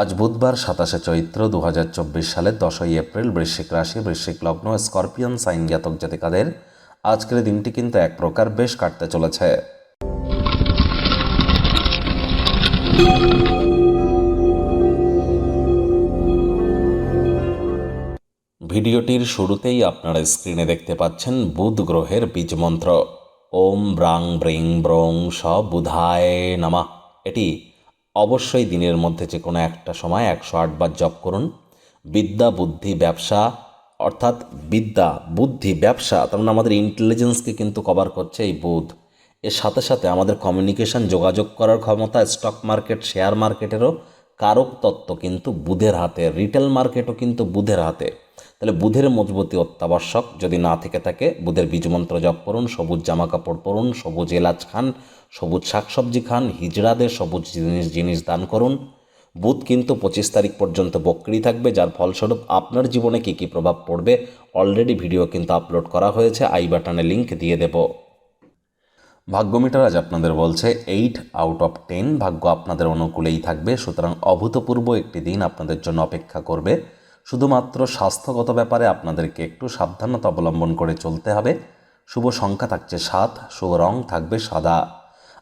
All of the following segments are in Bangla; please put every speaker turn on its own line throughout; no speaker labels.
আজ বুধবার সাতাশে চৈত্র দু হাজার চব্বিশ সালের দশই এপ্রিল বৃশ্চিক রাশি, বৃশ্চিক লগ্ন, স্করপিয়ন, সাইন জাতক জাতিকাদের আজকের দিনটি কিন্তু এক প্রকার বেশ কাটতে চলেছে। ভিডিওটির শুরুতেই আপনারা স্ক্রিনে দেখতে পাচ্ছেন বুধ গ্রহের বীজ মন্ত্র। ওম ব্রাং ব্রিং ব্রং স বুধায় নামা। এটি অবশ্যই দিনের মধ্যে যে কোনো একটা সময় একশো আটবার জপ করুন। বিদ্যা, বুদ্ধি, ব্যবসা, অর্থাৎ বিদ্যা, বুদ্ধি, ব্যবসা, তার মানে আমাদের ইন্টেলিজেন্সকে কিন্তু কভার করছে এই বুধ। এর সাথে সাথে আমাদের কমিউনিকেশন যোগাযোগ করার ক্ষমতা স্টক মার্কেট শেয়ার মার্কেটেরও কারক তত্ত্ব কিন্তু বুধের হাতে রিটেল মার্কেটও কিন্তু বুধের হাতে। তাহলে বুধের মজবুতি অত্যাবশ্যক। যদি না থেকে থাকে, বুধের বীজমন্ত্র জপ করুন, সবুজ জামা কাপড় পরুন, সবুজ এলাচ খান, সবুজ শাকসবজি খান, হিজড়াদের সবুজ জিনিস জিনিস দান করুন। বুধ কিন্তু পঁচিশ তারিখ পর্যন্ত বক্রি থাকবে, যার ফলস্বরূপ আপনার জীবনে কী কী প্রভাব পড়বে অলরেডি ভিডিও কিন্তু আপলোড করা হয়েছে, আই বাটনে লিঙ্ক দিয়ে দেবো। ভাগ্যমিটার আজ আপনাদের বলছে এইট আউট অফ টেন ভাগ্য আপনাদের অনুকূলেই থাকবে, সুতরাং অভূতপূর্ব একটি দিন আপনাদের জন্য অপেক্ষা করবে। শুধুমাত্র স্বাস্থ্যগত ব্যাপারে আপনাদেরকে একটু সাবধানতা অবলম্বন করে চলতে হবে। শুভ সংখ্যা থাকছে সাত, শুভ রং থাকবে সাদা।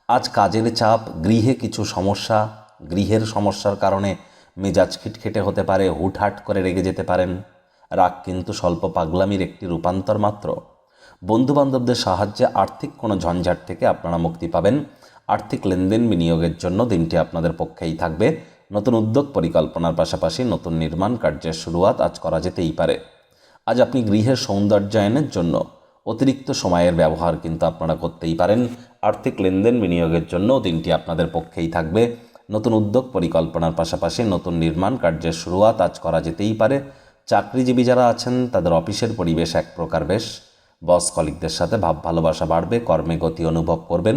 আজ কাজের চাপ, গৃহে কিছু সমস্যা, গৃহের সমস্যার কারণে মেজাজ খিটখিটে হতে পারে, হুটহাট করে রেগে যেতে পারেন। রাগ কিন্তু স্বল্প পাগলামির একটি রূপান্তর মাত্র। বন্ধুবান্ধবদের সাহায্যে আর্থিক কোনো ঝঞ্ঝাট থেকে আপনারা মুক্তি পাবেন। আর্থিক লেনদেন বিনিয়োগের জন্য দিনটি আপনাদের পক্ষেই থাকবে। নতুন উদ্যোগ পরিকল্পনার পাশাপাশি নতুন নির্মাণ কার্যের শুরুয়াত আজ করা যেতেই পারে। আজ আপনি গৃহের সৌন্দর্যায়নের জন্য অতিরিক্ত সময়ের ব্যবহার কিন্তু আপনারা করতেই পারেন। আর্থিক লেনদেন বিনিয়োগের জন্য দিনটি আপনাদের পক্ষেই থাকবে। নতুন উদ্যোগ পরিকল্পনার পাশাপাশি নতুন নির্মাণ কার্যের শুরুয়াত আজ করা যেতেই পারে। চাকরিজীবী যারা আছেন, তাদের অফিসের পরিবেশ এক প্রকার বেশ। বস কলিকদের সাথে ভাব ভালোবাসা বাড়বে, কর্মে গতি অনুভব করবেন।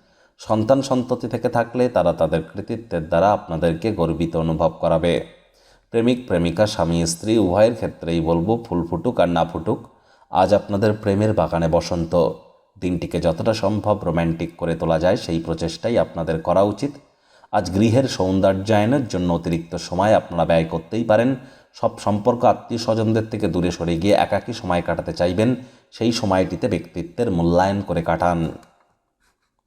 সন্তান সন্ততি থেকে থাকলে তারা তাদের কৃতিত্বের দ্বারা আপনাদেরকে গর্বিত অনুভব করাবে। প্রেমিক, প্রেমিকা, স্বামী, স্ত্রী, উভয়ের ক্ষেত্রেই বলব, ফুল ফুটুক আর না ফুটুক, আজ আপনাদের প্রেমের বাগানে বসন্ত। দিনটিকে যতটা সম্ভব রোম্যান্টিক করে তোলা যায়, সেই প্রচেষ্টাই আপনাদের করা উচিত। আজ গৃহের সৌন্দর্যায়নের জন্য অতিরিক্ত সময় আপনারা ব্যয় করতেই পারেন। সব সম্পর্ক আত্মীয় স্বজনদের থেকে দূরে সরে গিয়ে একাকী সময় কাটাতে চাইবেন, সেই সময়টিতে ব্যক্তিত্বের মূল্যায়ন করে কাটান।